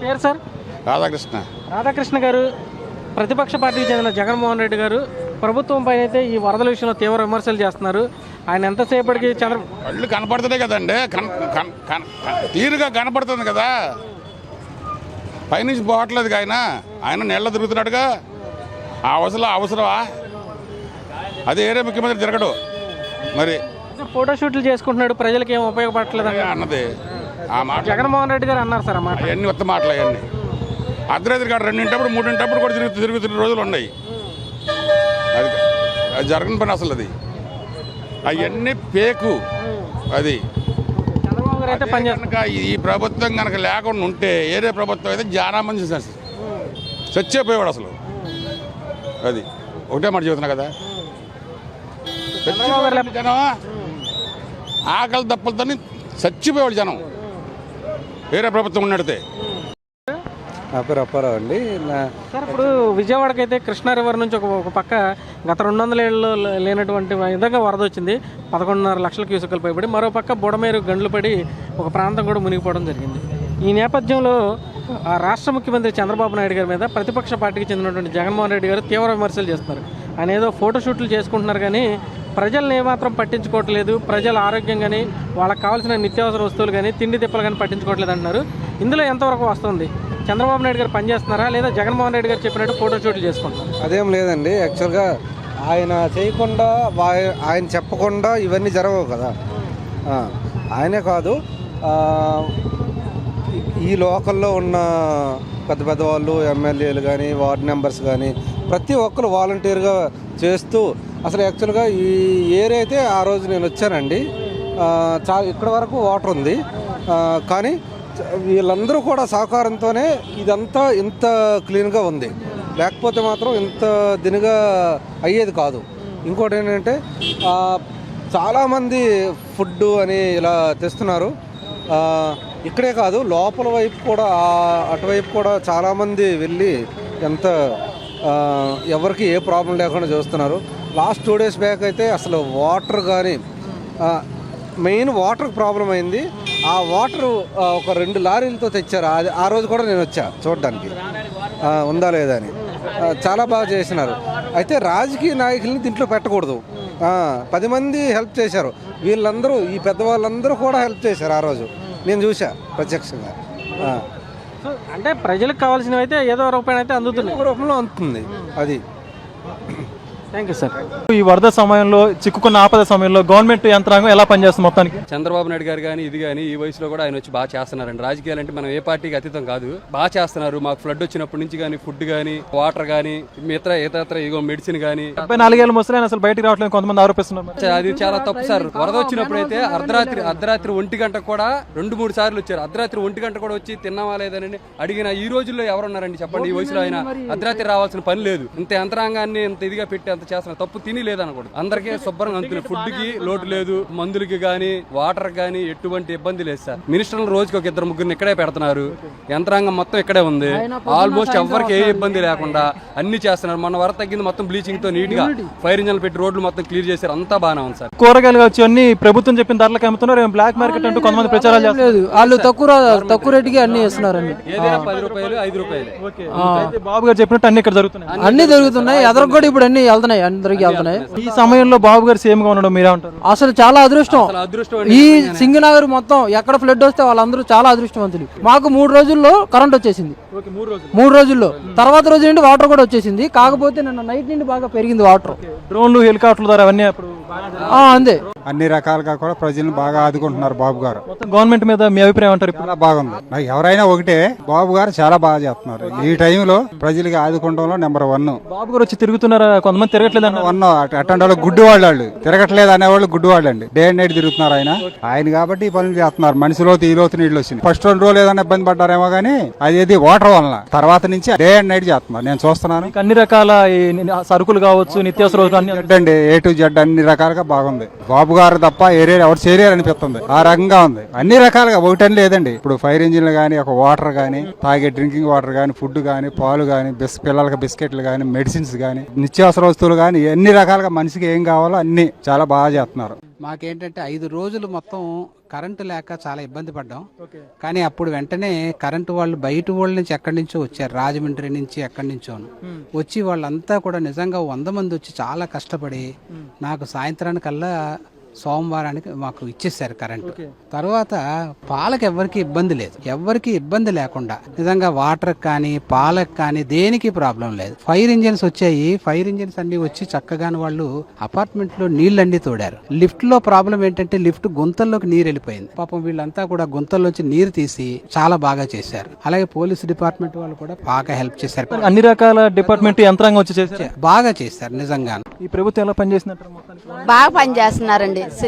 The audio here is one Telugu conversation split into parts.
పేరు సార్? రాధాకృష్ణ. రాధాకృష్ణ గారు ప్రతిపక్ష పార్టీకి చెందిన జగన్మోహన్ రెడ్డి గారు ప్రభుత్వం పైన అయితే ఈ వరదల విషయంలో తీవ్ర విమర్శలు చేస్తున్నారు. ఆయన ఎంతసేపటికి చంద్ర కళ్ళు కనపడుతున్నాయి కదండి. తీరుగా కనపడుతుంది కదా. పైనుంచి పోవట్లేదు ఆయన. ఆయన నెల తిరుగుతున్నాడుగా. ఆ అవసరం అవసరమా? అది ఏరే ముఖ్యమంత్రి తిరగడు మరి ఫోటోషూట్లు చేసుకుంటున్నాడు. ప్రజలకు ఏం ఉపయోగపడట్లేదు? అదే అన్నది. ఆ మాట. జగన్మోహన్ రెడ్డి గారు అన్నారు సార్ ఆ మాట. అవన్నీ ఉత్త మాటలు అవన్నీ. అర్ధరాత్రి కాదు రెండింటప్పుడు మూడింటప్పుడు కూడా తిరుగుతూ తిరుగుతున్న రోజులు ఉన్నాయి. అది అది జరగని పని అసలు అది. అవన్నీ పేకు. అది. కనుక ఈ ప్రభుత్వం కనుక లేకుండా ఉంటే ఏరే ప్రభుత్వం అయితే చాలా మంది చచ్చిపోయేవాడు అసలు. అది. ఒకటే మాట చెబుతున్నా కదా. జనం ఆకలి దప్పలతో చచ్చిపోయేవాడు జనం. వేరే ప్రభుత్వం ఉన్నడితే నా పేరు అప్పారావు అండి. సార్ ఇప్పుడు విజయవాడకి అయితే కృష్ణా రివర్ నుంచి ఒక ఒక పక్క గత రెండు వందల ఏళ్ళలో లేనటువంటి విధంగా వరద వచ్చింది. పదకొండున్నర లక్షల క్యూసెక్కులు పైబడి మరో పక్క బుడమేరు గండ్లు పడి ఒక ప్రాంతం కూడా మునిగిపోవడం జరిగింది. ఈ నేపథ్యంలో ఆ రాష్ట్ర ముఖ్యమంత్రి చంద్రబాబు నాయుడు గారి మీద ప్రతిపక్ష పార్టీకి చెందినటువంటి జగన్మోహన్ రెడ్డి గారు తీవ్ర విమర్శలు చేస్తున్నారు. ఆయన ఏదో ఫోటోషూట్లు చేసుకుంటున్నారు కానీ ప్రజల్ని ఏమాత్రం పట్టించుకోవట్లేదు. ప్రజల ఆరోగ్యం కానీ వాళ్ళకి కావాల్సిన నిత్యావసర వస్తువులు కానీ తిండి తిప్పలు కానీ పట్టించుకోవట్లేదు అంటున్నారు. ఇందులో ఎంతవరకు వస్తుంది? చంద్రబాబు నాయుడు గారు పనిచేస్తున్నారా? లేదా జగన్మోహన్ రెడ్డి గారు చెప్పినట్టు ఫోటోషూట్లు చేసుకుంటున్నారు? అదేం లేదండి. యాక్చువల్గా ఆయన చేయకుండా ఆయన చెప్పకుండా ఇవన్నీ జరగవు కదా. ఆయనే కాదు. ఈ- ఈ లోకల్లో ఉన్న పెద్ద పెద్ద వాళ్ళు ఎమ్మెల్యేలు కానీ వార్డు మెంబర్స్ కానీ ప్రతి ఒక్కరు వాలంటీర్గా చేస్తూ అసలు యాక్చువల్గా ఈ ఏరియా అయితే ఆ రోజు నేను వచ్చానండి. చా ఇక్కడ వరకు వాటర్ ఉంది. కానీ వీళ్ళందరూ కూడా సహకారంతోనే ఇదంతా ఇంత క్లీన్గా ఉంది. లేకపోతే మాత్రం ఇంత దినిగా అయ్యేది కాదు. ఇంకోటి ఏంటంటే చాలామంది ఫుడ్ అని ఇలా తెస్తున్నారు. ఇక్కడే కాదు లోపల వైపు కూడా అటువైపు కూడా చాలామంది వెళ్ళి ఎంత ఎవరికి ఏ ప్రాబ్లం లేకుండా చూస్తున్నారు. లాస్ట్ టూ డేస్ బ్యాక్ అయితే అసలు వాటర్ కానీ మెయిన్ వాటర్ ప్రాబ్లం అయింది. ఆ వాటర్ ఒక రెండు లారీలతో తెచ్చారు. అది ఆ రోజు కూడా నేను వచ్చా చూడడానికి. ఉందా లేదా అని. చాలా బాగా చేసినారు. అయితే రాజకీయ నాయకుల్ని దీంట్లో పెట్టకూడదు. పది మంది హెల్ప్ చేశారు. వీళ్ళందరూ ఈ పెద్దవాళ్ళందరూ కూడా హెల్ప్ చేశారు ఆ రోజు. నేను చూసా ప్రత్యక్షంగా. అంటే ప్రజలకు కావాల్సినవి అయితే ఏదో రూపాయన అయితే ఒక రూపంలో అందుతుంది. అది. థ్యాంక్ యూ సార్ ఈ వరద సమయంలో చిక్కుకున్న ఆపద సమయంలో గవర్నమెంట్ యంత్రాంగం ఎలా పనిచేస్తుంది మొత్తానికి? చంద్రబాబు నాయుడు గారు కానీ ఇది కానీ ఈ వయసులో కూడా ఆయన వచ్చి బాగా చేస్తున్నారండి. రాజకీయాలు అంటే మనం ఏ పార్టీకి అతీతం కాదు. బాగా చేస్తున్నారు. మాకు ఫ్లడ్ వచ్చినప్పటి నుంచి కానీ ఫుడ్ కానీ వాటర్ కానీ ఇతర ఇతర ఇగో మెడిసిన్ కానీ డెబ్బై నాలుగేళ్ళ ముసలి అసలు బయటికి రావట్లేదు కొంతమంది ఆరోపిస్తున్నారు. అది చాలా తప్పు సార్. వరద వచ్చినప్పుడు అయితే అర్ధరాత్రి అర్ధరాత్రి ఒంటి గంట కూడా రెండు మూడు సార్లు వచ్చారు. అర్ధరాత్రి ఒంటి గంట కూడా వచ్చి తిన్నావా లేదని అడిగిన ఈ రోజుల్లో ఎవరున్నారండి చెప్పండి? ఈ వయసులో ఆయన అర్ధరాత్రి రావాల్సిన పని లేదు. ఇంత యంత్రాంగాన్ని ఇంత ఇదిగా పెట్టి అంత చేస్తున్నారు తప్పు తిని లేదనకూడదు. అందరికీ శుభ్రంగా అందుతుంది ఫుడ్కి లోటు లేదు మందులకి గానీ వాటర్ గానీ ఎటువంటి ఇబ్బంది లేదు సార్. మినిస్టర్లు రోజుకి ఒక ఇద్దరు ముగ్గురిని ఇక్కడే పెడుతున్నారు. యంత్రాంగం మొత్తం ఇక్కడే ఉంది. ఆల్మోస్ట్ ఎవరికి ఏ ఇబ్బంది లేకుండా అన్ని చేస్తున్నారు. మొన్న వరద తగ్గింది మొత్తం బ్లీచింగ్తో నీట్గా ఫైర్ ఇంజన్లు పెట్టి రోడ్లు మొత్తం క్లియర్ చేశారు. అంతా బాగానే ఉంది సార్. కూరగాయలు వచ్చి అన్ని ప్రభుత్వం చెప్పిన ధరలకు అమ్ముతున్నారు. బ్లాక్ మార్కెట్ అంటూ కొంతమంది ప్రచారాలు చేస్తున్నారు. లేదు. వాళ్ళు తక్కువ తక్కువ రేటుకి అన్ని ఇస్తున్నారండి. ఏదైనా పది రూపాయలు ఐదు రూపాయలు. ఓకే. అయితే బాబు గారు చెప్పినట్టు అన్ని ఇక్కడ జరుగుతున్నాయి. అన్ని దొరుకుతున్నాయి ఎదరకు కూడా ఇప్పుడు అన్ని వెళ్తున్నాయి. అందరికి వెళ్తున్నాయి ఈ సమయంలో బాబు గారు సేమ్గా ఉండడం మీరే ఉంటారు అసలు చాలా అదృష్టం. ఈ సింగనగర్ మొత్తం ఎక్కడ ఫ్లడ్ వస్తే వాళ్ళందరూ చాలా అదృష్టవంతులు. మాకు మూడు రోజుల్లో కరెంట్ వచ్చేసింది. మూడు రోజులు మూడు రోజుల్లో. తర్వాత రోజు నుండి వాటర్ కూడా వచ్చేసింది. కాకపోతే నిన్న నైట్ నుండి బాగా పెరిగింది వాటర్ డ్రోన్లు హెలికాప్టర్ల ద్వారా అవన్నీ అప్పుడు అంతే. అన్ని రకాలుగా కూడా ప్రజలను బాగా ఆదుకుంటున్నారు బాబు గారు. గవర్నమెంట్ మీద మీ అభిప్రాయం అంటారు చాలా బాగుంది. నాకు ఎవరైనా ఒకటే బాబు గారు చాలా బాగా చేస్తున్నారు. ఈ టైంలో ప్రజలకి ఆదుకుంటంలో నెంబర్ వన్. బాబు గారు వచ్చి తిరుగుతున్నారా? కొంతమంది తిరగట్లేదు అన్నారు. వన్ అటువంటి వాళ్ళు గుడ్డి వాళ్ళు వాళ్ళు తిరగట్లేదు అనేవాళ్ళు గుడ్డి వాళ్ళు అండి డే అండ్ నైట్ తిరుగుతున్నారు ఆయన. ఆయన కాబట్టి ఈ పనులు చేస్తున్నారు. మనిషిలో ఈ లోతు నీళ్ళు వచ్చింది ఫస్ట్ రెండు రోజులు ఏదైనా ఇబ్బంది పడ్డారేమో కానీ అది ఏది వాటర్ వలన. తర్వాత నుంచి డే అండ్ నైట్ చేస్తున్నారు. నేను చూస్తున్నాను. అన్ని రకాల సరుకులు కావచ్చు నిత్యావసర అన్ని అండి ఏ టు జెడ్ అన్ని రకాలుగా బాగుంది. బాబు గారు తప్ప ఏరియా ఎవరు చేయలేరు అనిపిస్తుంది ఆ రకంగా ఉంది. అన్ని రకాలుగా ఒకటని లేదండి. ఇప్పుడు ఫైర్ ఇంజిన్లు కానీ ఒక వాటర్ కానీ తాగే డ్రింకింగ్ వాటర్ కానీ ఫుడ్ కానీ పాలు కానీ బిస్ పిల్లలకి బిస్కెట్లు కానీ మెడిసిన్స్ కానీ నిత్యావసర వస్తువులు కానీ అన్ని రకాలుగా మనిషికి ఏం కావాలో అన్ని చాలా బాగా చేస్తున్నారు. మాకేంటంటే ఐదు రోజులు మొత్తం కరెంటు లేక చాలా ఇబ్బంది పడ్డాం. కానీ అప్పుడు వెంటనే కరెంటు వాళ్ళు బయట వాళ్ళ నుంచి ఎక్కడి నుంచో వచ్చారు. రాజమండ్రి నుంచి ఎక్కడి నుంచోను వచ్చి వాళ్ళంతా కూడా నిజంగా వంద మంది వచ్చి చాలా కష్టపడి నాకు సాయంత్రానికల్లా సోమవారానికి మాకు ఇచ్చేసారు కరెంటు. తర్వాత పాలకు ఎవ్వరికి ఇబ్బంది లేదు. ఎవ్వరికి ఇబ్బంది లేకుండా. నిజంగా వాటర్ కానీ పాలకు కానీ దేనికి ప్రాబ్లం లేదు. ఫైర్ ఇంజిన్స్ వచ్చాయి. ఫైర్ ఇంజిన్స్ అన్ని వచ్చి చక్కగాని వాళ్ళు అపార్ట్మెంట్లో నీళ్ళన్నీ తోడారు. లిఫ్ట్లో ప్రాబ్లం ఏంటంటే లిఫ్ట్ గుంతల్లోకి నీరు వెళ్ళిపోయింది. పాపం వీళ్ళంతా కూడా గుంతల్లోంచి నీరు తీసి చాలా బాగా చేశారు. అలాగే పోలీస్ డిపార్ట్మెంట్ వాళ్ళు కూడా బాగా హెల్ప్ చేశారు. అన్ని రకాల డిపార్ట్మెంట్ యంత్రాంగం వచ్చి చేశారు? బాగా చేశారు నిజంగా ఈ ప్రభుత్వం ఎలా మొత్తానికి? బాగా పని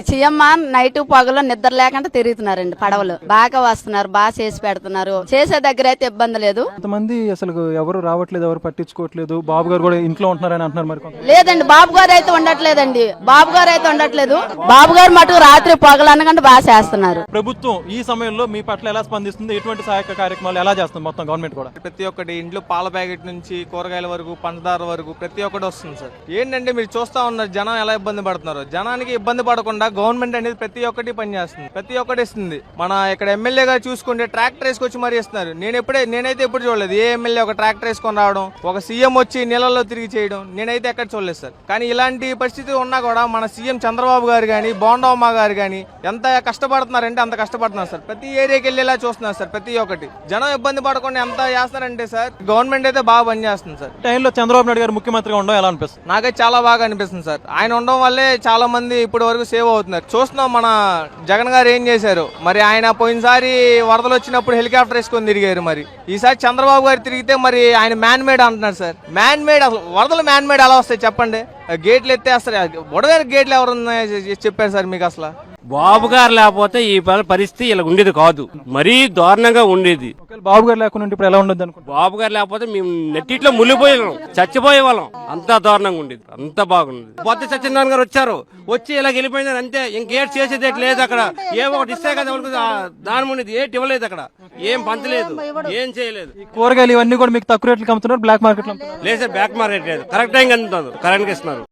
సీఎం నైట్ పగలు నిద్ర లేకుండా తిరుగుతున్నారండి పడవలు. బాగా వస్తున్నారు బాగా చేసి పెడుతున్నారు. చేసే దగ్గర అయితే ఇబ్బంది లేదు. కొంతమంది అసలు ఎవరు రావట్లేదు ఎవరు పట్టించుకోవట్లేదు. బాబు గారు కూడా ఇంట్లో ఉంటున్నారని అంటున్నారు మరి కొంత లేదండి బాబు గారు అయితే ఉండట్లేదండి. బాబు గారు అయితే ఉండట్లేదు. బాబు గారు మటుకు రాత్రి పగలు అనకుండా బాగా చేస్తున్నారు. ప్రభుత్వం ఈ సమయంలో మీ పట్ల ఎలా స్పందిస్తుంది? ఎటువంటి సహాయక కార్యక్రమాలు ఎలా చేస్తుంది మొత్తం గవర్నమెంట్ కూడా? ప్రతి ఒక్కటి ఇంట్లో పాల ప్యాకెట్ నుంచి కూరగాయల వరకు పంచదార వరకు ప్రతి ఒక్కటి వస్తుంది సార్. ఏంటంటే మీరు చూస్తా ఉన్నారు జనం ఎలా ఇబ్బంది పడుతున్నారు? జనానికి ఇబ్బంది పడకుండా గవర్నమెంట్ అనేది ప్రతి ఒక్కటి పనిచేస్తుంది. ప్రతి ఒక్కటి ఇస్తుంది. మన ఇక్కడ ఎమ్మెల్యే గారు చూసుకుంటే ట్రాక్టర్ వేసుకొచ్చి మరీ ఇస్తున్నారు. నేను ఎప్పుడే నేనైతే ఎప్పుడు చూడలేదు. ఏ ఎమ్మెల్యే ఒక ట్రాక్టర్ వేసుకొని రావడం ఒక సీఎం వచ్చి నీళ్ళలో తిరిగి చేయడం నేనైతే ఎక్కడ చూడలేదు సార్. కానీ ఇలాంటి పరిస్థితి ఉన్నా కూడా మన సీఎం చంద్రబాబు గారు కానీ బోండమ్మ గారు కానీ ఎంత కష్టపడుతున్నారంటే అంత కష్టపడుతున్నారు సార్. ప్రతి ఏరియాకి వెళ్ళేలా చూస్తున్నారు సార్ ప్రతి ఒక్కటి. జనం ఇబ్బంది పడకుండా ఎంత చేస్తారంటే సార్ గవర్నమెంట్ అయితే బాగా పనిచేస్తుంది సార్. టైంలో చంద్రబాబు నాయుడు గారు ముఖ్యమంత్రిగా ఉండడం ఎలా అనిపిస్తుంది? నాకైతే చాలా బాగా అనిపిస్తుంది సార్. ఆయన ఉండడం వల్లే చాలా మంది ఇప్పటి వరకు సేవ్ అవుతున్నారు. చూస్తున్నాం మన జగన్ గారు ఏం చేశారు? మరి ఆయన పోయినసారి వరదలు వచ్చినప్పుడు హెలికాప్టర్ వేసుకొని తిరిగారు మరి. ఈసారి చంద్రబాబు గారు తిరిగితే మరి ఆయన మ్యాన్ మేడ్ అంటున్నారు సార్. మ్యాన్ మేడ్ అసలు వరదలు మ్యాన్ మేడ్ ఎలా వస్తాయి చెప్పండి? గేట్లు ఎత్తేస్తారు. బుడవేరు గేట్లు ఎవరు ఉన్నాయో చెప్పారు సార్ మీకు అసలు. బాబు గారు లేకపోతే ఈ పరిస్థితి ఇలా ఉండేది కాదు. మరీ దారుణంగా ఉండేది. బాబు గారు లేకుండా ఇప్పుడు ఎలా ఉండదు అనుకుంటున్నారు? బాబు గారు లేకపోతే మేము నెట్టిట్లో వాళ్ళం చచ్చిపోయే వాళ్ళం. అంత దారుణంగా ఉండేది అంత బాగుండేది. బొత్త సత్యనారాయణ గారు వచ్చారు. వచ్చి ఇలా వెళ్ళిపోయినారు అంతే. ఇంకేటి చేసేది ఏటి లేదు అక్కడ. ఏమో ఒకటి ఇస్తే కదా దాని మునిది ఏటి ఇవ్వలేదు అక్కడ. ఏం పంచలేదు ఏం చేయలేదు. కూరగాయలు ఇవన్నీ కూడా మీకు తక్కువ రేట్లకు అమ్ముతున్నారు బ్లాక్ అమ్ముతున్నారు. లేదు సార్ బ్యాక్ మార్కెట్ లేదు. కరెక్ట్ టైం అందుతుంది కరెంట్కి ఇస్తున్నారు.